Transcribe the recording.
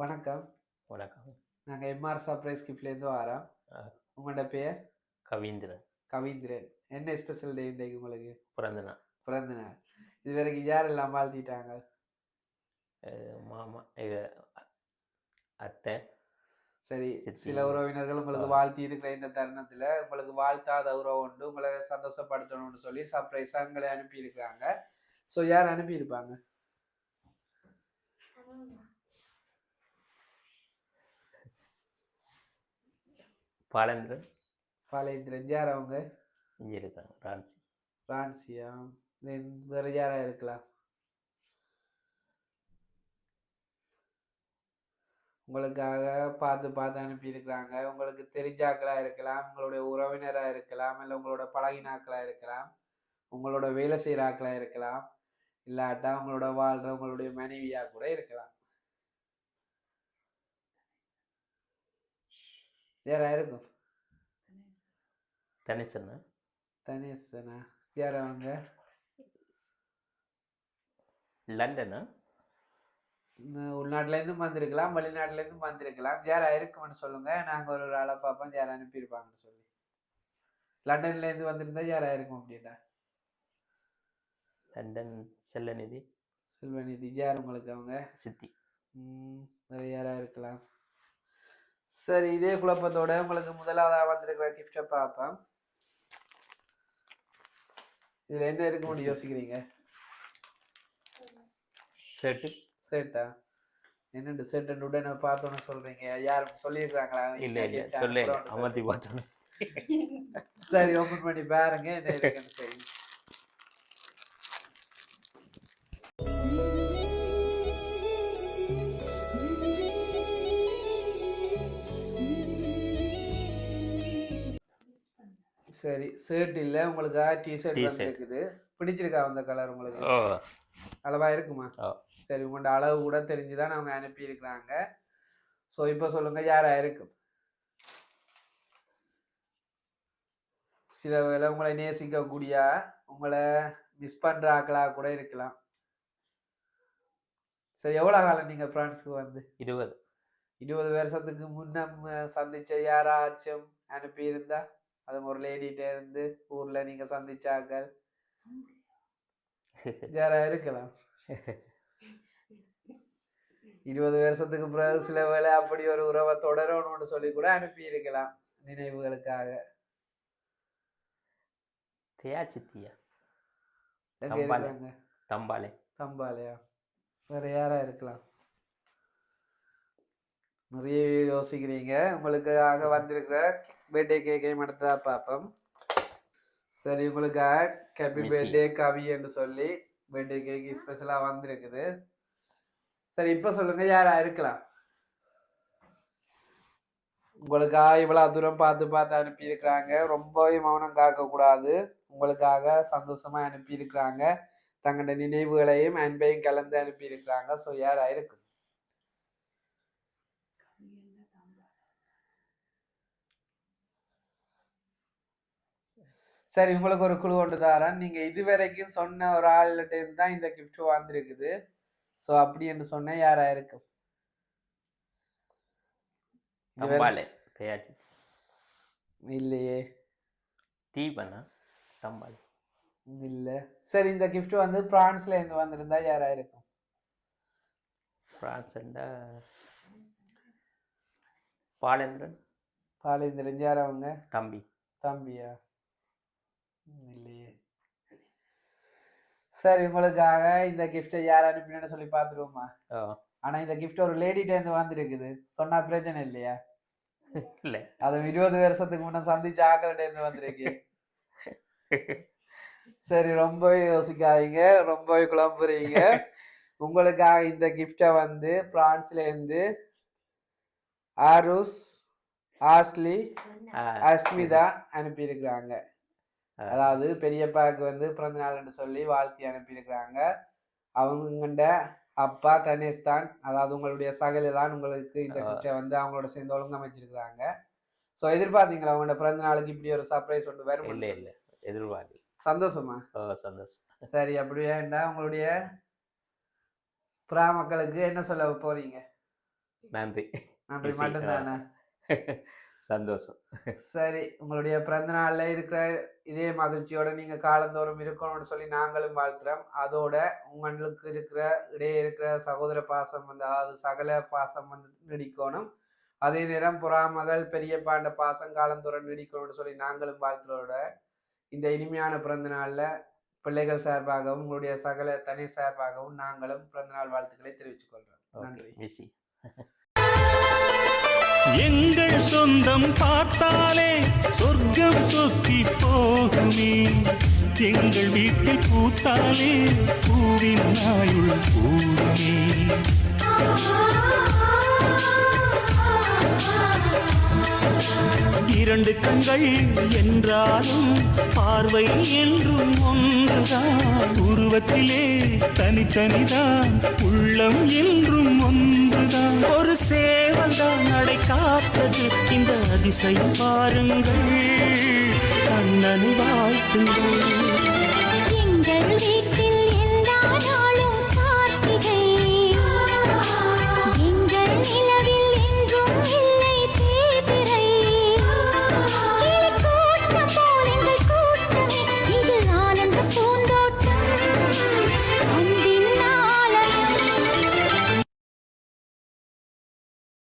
வணக்கம். வணக்கம். நாங்கள் எம்ஆர் சர்ப்ரைஸ் கிஃப்ட்லேருந்து வரோம். உங்களோட பேர் கவீந்திரன். கவீந்திரன். என்ன ஸ்பெஷல் டே இன்றைக்கு உங்களுக்கு? பிறந்த நாள். பிறந்த நாள். இது வரைக்கும் யாரெல்லாம் வாழ்த்திட்டாங்க? மாமா அத்தை சரி. சில உறவினர்கள் உங்களுக்கு. வாழ்த்தி இருக்கிற இந்த தருணத்தில் உங்களுக்கு வாழ்த்தாத உறவு உண்டு உங்களை சந்தோஷப்படுத்தணும்னு சொல்லி சர்ப்ரைஸாக உங்களை அனுப்பியிருக்கிறாங்க. ஸோ யார் அனுப்பியிருப்பாங்க? பாலேந்திரன். பாலேந்திரன். யார் அவங்க? இங்கே இருக்காங்க ரான்சி ரான்சியா தென் வேறு யாராக இருக்கலாம் உங்களுக்காக பார்த்து பார்த்து அனுப்பியிருக்கிறாங்க. உங்களுக்கு தெரிஞ்சாக்களாக இருக்கலாம் உங்களுடைய உறவினராக இருக்கலாம் இல்லை உங்களோட பழகினாக்களாக இருக்கலாம் உங்களோட வேலை செய்கிற ஆக்களாக இருக்கலாம் இல்லாட்டா உங்களோட வாழ்கிற உங்களுடைய மனைவியாக கூட இருக்கலாம். யாரா இருக்கும் தனிசன்னா? தனேசனா யார் அவங்க? லண்டனா? உள்நாட்டிலேருந்தும் வந்திருக்கலாம் வெளிநாட்டிலேருந்தும் வந்திருக்கலாம். யாரா இருக்கும்னு சொல்லுங்க. நாங்கள் ஒரு ஆளை பார்ப்போம். யார் அனுப்பியிருப்பாங்கன்னு சொல்லி. லண்டன்லேருந்து வந்திருந்தா யாரா இருக்கும் அப்படின்னா? லண்டன் செல்லநிதி. செல்வநிதி. யார் உங்களுக்கு அவங்க? சித்தி. வேற யாரா இருக்கலாம்? சரி இதே குழப்பத்தோட உங்களுக்கு முதலாவதாக வந்திருக்கிற கிஃப்டை பார்ப்போம். இதில் என்ன இருக்கும்னு யோசிக்கிறீங்க? ஷர்ட்டு சேட்டா என்னண்டு சேட்டன் உடனே பார்த்தோன்னு சொல்றீங்க. யாரும் சொல்லியிருக்காங்களா இல்லை இல்லை சொல்ல. அமர்த்தி பார்த்தோம் சரி ஓபன் பண்ணி பாருங்க. என்ன இருக்குன்னு சரி. சரி ஷர்ட் இல்ல. உங்களுக்கு டி ஷர்ட் T-shirt. வந்துருக்குது பிடிச்சிருக்கா அந்த கலர் உங்களுக்கு? அளவா இருக்குமா? சரி உங்களோட அளவு கூட தெரிஞ்சுதான் அவங்க அனுப்பியிருக்கிறாங்க. ஸோ இப்போ சொல்லுங்க யாரா இருக்கும் சில வேளை உங்களை நேசிக்கக்கூடிய உங்களை மிஸ் பண்ற ஆக்களா கூட இருக்கலாம். சரி எவ்வளோ காலம் நீங்க பிரான்ஸ்க்கு வந்து? இருபது. இருபது வருஷத்துக்கு முன்னம் அஹ், சந்திச்ச யாராச்சும் அனுப்பியிருந்தா? அது ஒரு லேடிகிட்ட இருந்து ஊர்ல நீங்க சந்திச்சாக்கள். யாரா இருக்கலாம் இருபது வருஷத்துக்கு பிறகு சில வேளை அப்படி ஒரு உறவை தொடரணும்னு சொல்லி கூட அனுப்பி இருக்கலாம் நினைவுகளுக்காக தேயா? சித்தியா தம்பாலே. தம்பாலையா? வேற யாரா இருக்கலாம்? நிறைய யோசிக்கிறீங்க. உங்களுக்காக வந்திருக்கிற பர்த்டே கேக்கையும் எடுத்தா பார்ப்போம். சரி உங்களுக்காக ஹாப்பி. பர்த்டே கவி என்று சொல்லி பர்த்டே கேக் ஸ்பெஷலாக வந்திருக்குது. சரி இப்போ சொல்லுங்க யாரா இருக்கலாம்? உங்களுக்காக இவ்வளவு தூரம் பார்த்து பார்த்து அனுப்பியிருக்கிறாங்க. ரொம்பவே மௌனம் காக்க கூடாது உங்களுக்காக சந்தோஷமா அனுப்பியிருக்கிறாங்க. தங்களோட நினைவுகளையும் அன்பையும் கலந்து அனுப்பியிருக்கிறாங்க. ஸோ யாரா இருக்கும்? சரி உங்களுக்கு ஒரு குழு ஒன்று தரேன். நீங்க இதுவரைக்கும் சொன்ன ஒரு ஆள்கிட்ட இருந்து தான் இந்த gift வந்திருக்குது. ஸோ அப்படி என்று சொன்ன யாரா இருக்கும் இல்லையே. தீபனா? தம்பாலே இல்ல. சரி இந்த gift வந்து பிரான்ஸ்ல இருந்து வந்திருந்தா யாரா இருக்கும் பிரான்ஸ்ண்டா பாலேந்திரன். பாலேந்திரன் யார் அவங்க? தம்பி. தம்பியா? இல்லையே. சரி உங்களுக்காக இந்த கிஃப்டை யார் அனுப்பினு சொல்லி பார்த்துருவோமா ஓ ஆனா இந்த gift ஒரு லேடிட்ட இருந்து வந்திருக்குது. சொன்னா பிரச்சனை இல்லையா? இல்லை. அது இருபது வருஷத்துக்கு முன்ன சந்திச்ச ஆக்கள்கிட்ட இருந்து வந்திருக்கு. சரி ரொம்பவே யோசிக்காதீங்க. ரொம்பவே குழம்புறீங்க. உங்களுக்காக இந்த கிஃப்டை வந்து பிரான்ஸ்ல இருந்து ஆருஸ் ஆஸ்லி அஸ்மிதா அனுப்பியிருக்கிறாங்க. அதாவது பெரியப்பாவுக்கு வந்து பிறந்த நாள்னு சொல்லி வாழ்த்தி அனுப்பியிருக்கிறாங்க. அவங்கண்ட அப்பா தனேஷ் தான். அதாவது உங்களுடைய சகல தான் உங்களுக்கு இந்த. கிஃப்டை வந்து அவங்களோட சேர்ந்து ஒழுங்கமைச்சிருக்கிறாங்க. ஸோ எதிர்பார்த்தீங்களா அவங்களோட பிறந்த நாளுக்கு இப்படி ஒரு சர்ப்ரைஸ் ஒன்று வரும் இல்லை இல்லை. எதிர்பார்க்கல. சந்தோஷமா? சந்தோஷம். சரி அப்படியே உங்களுடைய புறா மக்களுக்கு என்ன சொல்ல போறீங்க? நன்றி. நன்றி. மட்டும்தானே? சந்தோஷம். சரி உங்களுடைய பிறந்த நாள்ல இருக்கிற இதே மகிழ்ச்சியோட நீங்க காலந்தோறும் இருக்கணும்னு சொல்லி நாங்களும் வாழ்த்துறோம். அதோட உங்களுக்கு இருக்கிற இடையே இருக்கிற சகோதர பாசம் வந்து அதாவது சகல பாசம் வந்து நீடிக்கணும். அதே நேரம் புறாமகள் பெரியப்பாண்ட பாசம் காலந்தோறும் நீடிக்கணும்னு சொல்லி நாங்களும் வாழ்த்துறோட இந்த இனிமையான பிறந்த நாள்ல பிள்ளைகள் சார்பாகவும் உங்களுடைய சகல தனி சார்பாகவும் நாங்களும் பிறந்தநாள் வாழ்த்துக்களை தெரிவித்துக் கொள்றோம். நன்றி. எங்கள் சொந்தம் பார்த்தாலே சொர்க்கம் சொத்தி போகுமே. எங்கள் வீட்டில் பூத்தாலே பூவின் நாயுள் பூமே இரண்டு கண்கள் என்றாலும் பார்வை என்றும் ஒன்றுதான். உருவத்திலே தனித்தனிதான் உள்ளம் என்றும் ஒன்றுதான். ஒரு சேவல்தான் நடை காத்தது இந்த அதிசயம் பாருங்கள் கண்ணனை வாழ்த்துங்கள். எங்கள் வீட்டில்